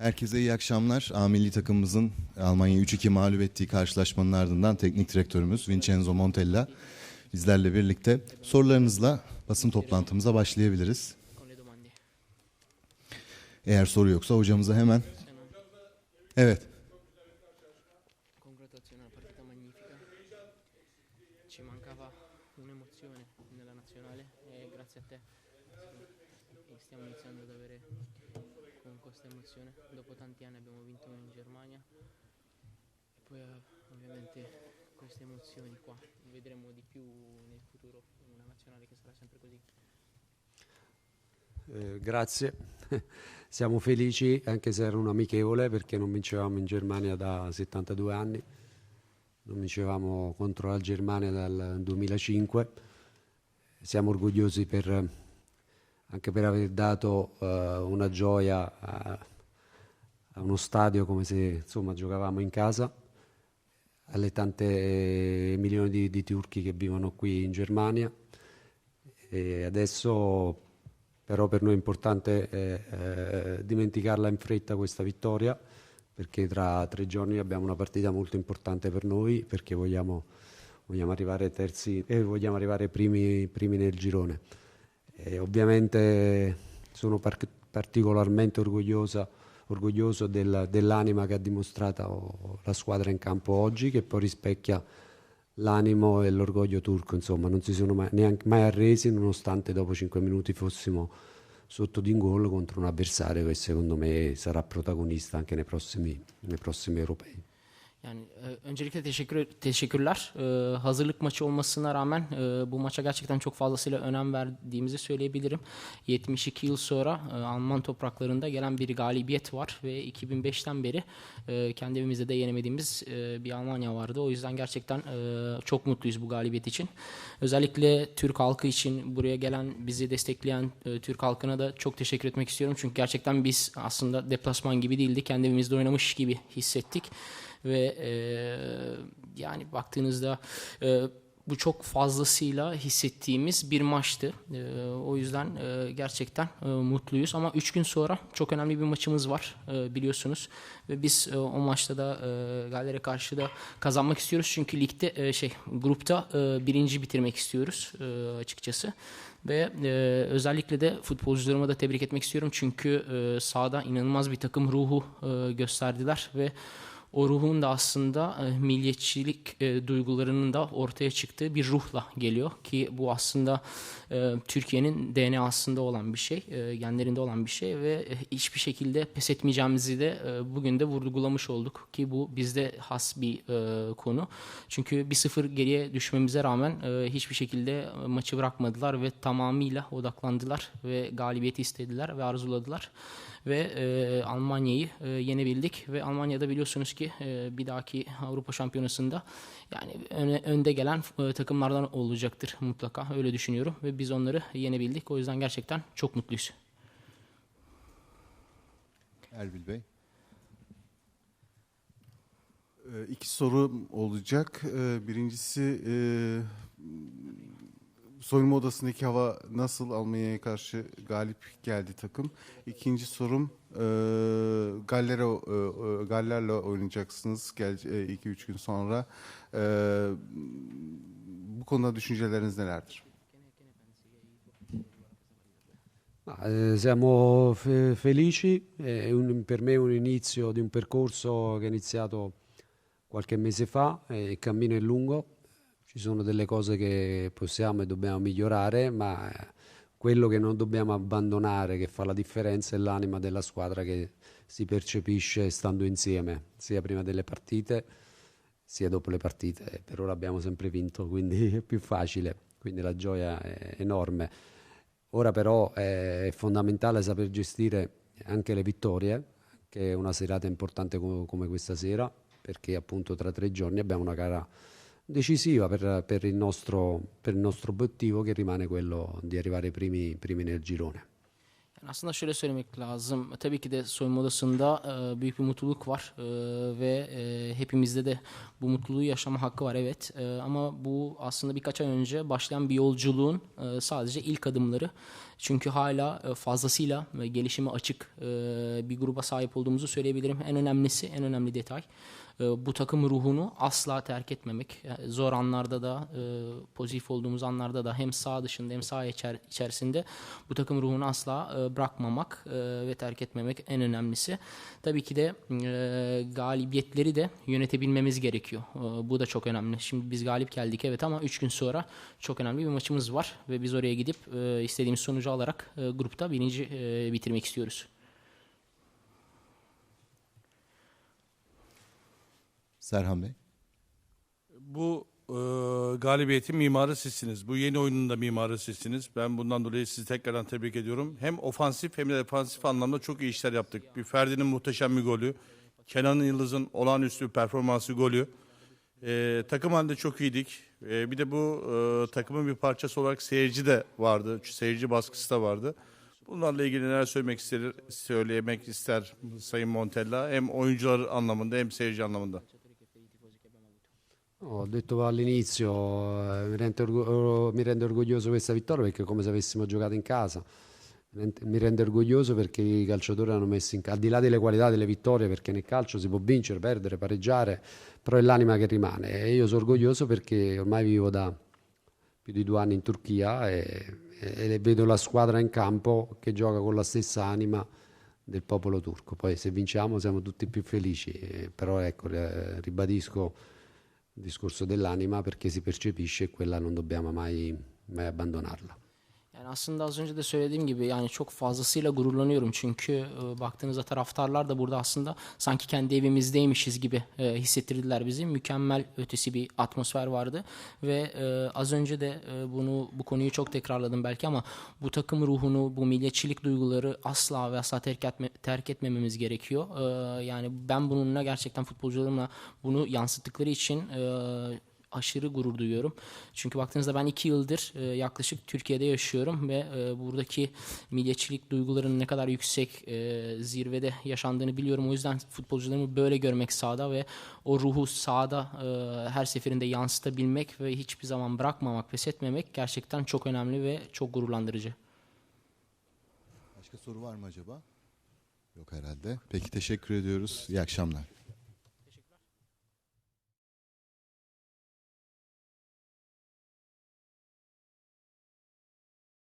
Herkese iyi akşamlar. A milli takımımızın Almanya'yı 3-2 mağlup ettiği karşılaşmanın ardından teknik direktörümüz Vincenzo Montella bizlerle birlikte sorularınızla basın toplantımıza başlayabiliriz. Eğer soru yoksa hocamıza hemen. Evet. Grazie a te stiamo iniziando ad avere con questa emozione. Dopo tanti anni abbiamo vinto in Germania e poi eh, ovviamente queste emozioni qua vedremo di più nel futuro una nazionale che sarà sempre così. Eh, grazie, siamo felici anche se era un amichevole perché non vincevamo in Germania da 72 anni, non vincevamo contro la Germania dal 2005, siamo orgogliosi per, anche per aver dato eh, una gioia a, a uno stadio come se insomma giocavamo in casa alle tante milioni di, di turchi che vivono qui in Germania e adesso però per noi è importante eh, eh, dimenticarla in fretta questa vittoria perché tra tre giorni abbiamo una partita molto importante per noi perché vogliamo, vogliamo arrivare terzi e vogliamo arrivare primi, primi nel girone. E ovviamente sono par- particolarmente orgogliosa, orgoglioso del- dell'anima che ha dimostrato la squadra in campo oggi che poi rispecchia l'animo e l'orgoglio turco, insomma, non si sono mai, neanche mai arresi nonostante dopo 5 minuti fossimo sotto di un gol contro un avversario che secondo me sarà protagonista anche nei prossimi, nei prossimi europei. Yani e, öncelikle teşekkür teşekkürler. E, hazırlık maçı olmasına rağmen e, bu maça gerçekten çok fazlasıyla önem verdiğimizi söyleyebilirim. 72 yıl sonra e, Alman topraklarında gelen bir galibiyet var ve 2005'ten beri e, kendi evimizde de yenemediğimiz e, bir Almanya vardı. O yüzden gerçekten e, çok mutluyuz bu galibiyet için. Özellikle Türk halkı için buraya gelen bizi destekleyen e, Türk halkına da çok teşekkür etmek istiyorum. Çünkü gerçekten biz aslında deplasman gibi değildik. Kendi evimizde oynamış gibi hissettik ve e, yani baktığınızda e, bu çok fazlasıyla hissettiğimiz bir maçtı. E, o yüzden e, gerçekten e, mutluyuz. Ama 3 gün sonra çok önemli bir maçımız var e, biliyorsunuz. Ve biz e, o maçta da e, Galler'e karşı da kazanmak istiyoruz. Çünkü ligde e, şey grupta e, birinci bitirmek istiyoruz e, açıkçası. Ve e, özellikle de futbolcularıma da tebrik etmek istiyorum. Çünkü e, sahada inanılmaz bir takım ruhu e, gösterdiler. Ve o ruhun da aslında e, milliyetçilik e, duygularının da ortaya çıktığı bir ruhla geliyor ki bu aslında e, Türkiye'nin DNA'sında olan bir şey, e, genlerinde olan bir şey ve hiçbir şekilde pes etmeyeceğimizi de bugün de vurgulamış olduk ki bu bizde has bir konu. Çünkü 1-0 geriye düşmemize rağmen hiçbir şekilde maçı bırakmadılar ve tamamıyla odaklandılar ve galibiyeti istediler ve arzuladılar ve e, Almanya'yı e, yenebildik ve Almanya'da biliyorsunuz ki e, bir dahaki Avrupa Şampiyonası'nda yani öne, önde gelen e, takımlardan olacaktır mutlaka öyle düşünüyorum ve biz onları yenebildik o yüzden gerçekten çok mutluyuz. Erbil Bey. Ee, İki soru olacak. Ee, Birincisi e, soyunma odasındaki hava nasıl Almanya'ya karşı galip geldi takım. İkinci sorum e, Galler'e e, e, Galler'le oynayacaksınız 2-3 gün sonra. E, bu konuda düşünceleriniz nelerdir? Eh, siamo fe- felici, è un- per me è un inizio di un percorso che è iniziato qualche mese fa e il cammino è lungo, ci sono delle cose che possiamo e dobbiamo migliorare, ma eh, quello che non dobbiamo abbandonare, che fa la differenza, è l'anima della squadra che si percepisce stando insieme, sia prima delle partite sia dopo le partite. Per ora abbiamo sempre vinto, quindi è più facile, quindi la gioia è enorme. Ora però è fondamentale saper gestire anche le vittorie, che è una serata importante co- come questa sera, perché appunto tra tre giorni abbiamo una gara decisiva per, per il, nostro, per il nostro obiettivo che rimane quello di arrivare primi, primi nel girone. Aslında şöyle söylemek lazım. Tabii ki de soyunma odasında e, büyük bir mutluluk var E, ve e, hepimizde de bu mutluluğu yaşama hakkı var evet. E, ama bu aslında birkaç ay önce başlayan bir yolculuğun e, sadece ilk adımları. Çünkü hala e, fazlasıyla ve gelişime açık e, bir gruba sahip olduğumuzu söyleyebilirim. En önemlisi, en önemli detay e, bu takım ruhunu asla terk etmemek. Yani zor anlarda da, e, pozitif olduğumuz anlarda da hem sağ dışında hem sağ içer, içerisinde bu takım ruhunu asla e, bırakmamak e, ve terk etmemek en önemlisi. Tabii ki de galibiyetleri de yönetebilmemiz gerekiyor. Bu da çok önemli. Şimdi biz galip geldik evet ama 3 gün sonra çok önemli bir maçımız var ve biz oraya gidip istediğimiz sonucu alarak grupta birinci bitirmek istiyoruz. Serhan Bey. Bu e, galibiyetin mimarı sizsiniz. Bu yeni oyunun da mimarı sizsiniz. Ben bundan dolayı sizi tekrardan tebrik ediyorum. Hem ofansif hem de defansif anlamda çok iyi işler yaptık. Bir Ferdi'nin muhteşem bir golü. Kenan Yıldız'ın olağanüstü performansı golü. E, takım halinde çok iyiydik. E, bir de bu e, takımın bir parçası olarak seyirci de vardı. Seyirci baskısı da vardı. Bunlarla ilgili neler söylemek ister, söylemek ister Sayın Montella hem oyuncular anlamında hem seyirci anlamında. Ho detto all'inizio, eh, mi rende, mi rende orgoglioso questa vittoria perché è come se avessimo giocato in casa. Mi rende orgoglioso perché i calciatori hanno messo in ca- al di là delle qualità delle vittorie, perché nel calcio si può vincere, perdere, pareggiare, però è l'anima che rimane. E io sono orgoglioso perché ormai vivo da più di due anni in Turchia e, e vedo la squadra in campo che gioca con la stessa anima del popolo turco. Poi se vinciamo siamo tutti più felici, eh, però ecco, eh, ribadisco discorso dell'anima perché si percepisce e quella non dobbiamo mai, mai abbandonarla. Aslında az önce de söylediğim gibi yani çok fazlasıyla gururlanıyorum çünkü e, baktığınızda taraftarlar da burada aslında sanki kendi evimizdeymişiz gibi e, hissettirdiler bizi. Mükemmel ötesi bir atmosfer vardı ve e, az önce de e, bunu bu konuyu çok tekrarladım belki ama bu takım ruhunu, bu milliyetçilik duyguları asla ve asla terk, etme, terk etmememiz gerekiyor. E, yani ben bununla gerçekten futbolcularımla bunu yansıttıkları için e, aşırı gurur duyuyorum. Çünkü baktığınızda ben iki yıldır e, yaklaşık Türkiye'de yaşıyorum ve e, buradaki milliyetçilik duygularının ne kadar yüksek e, zirvede yaşandığını biliyorum. O yüzden futbolcularımı böyle görmek sahada ve o ruhu sahada e, her seferinde yansıtabilmek ve hiçbir zaman bırakmamak, pes etmemek gerçekten çok önemli ve çok gururlandırıcı. Başka soru var mı acaba? Yok herhalde. Peki teşekkür ediyoruz. İyi akşamlar.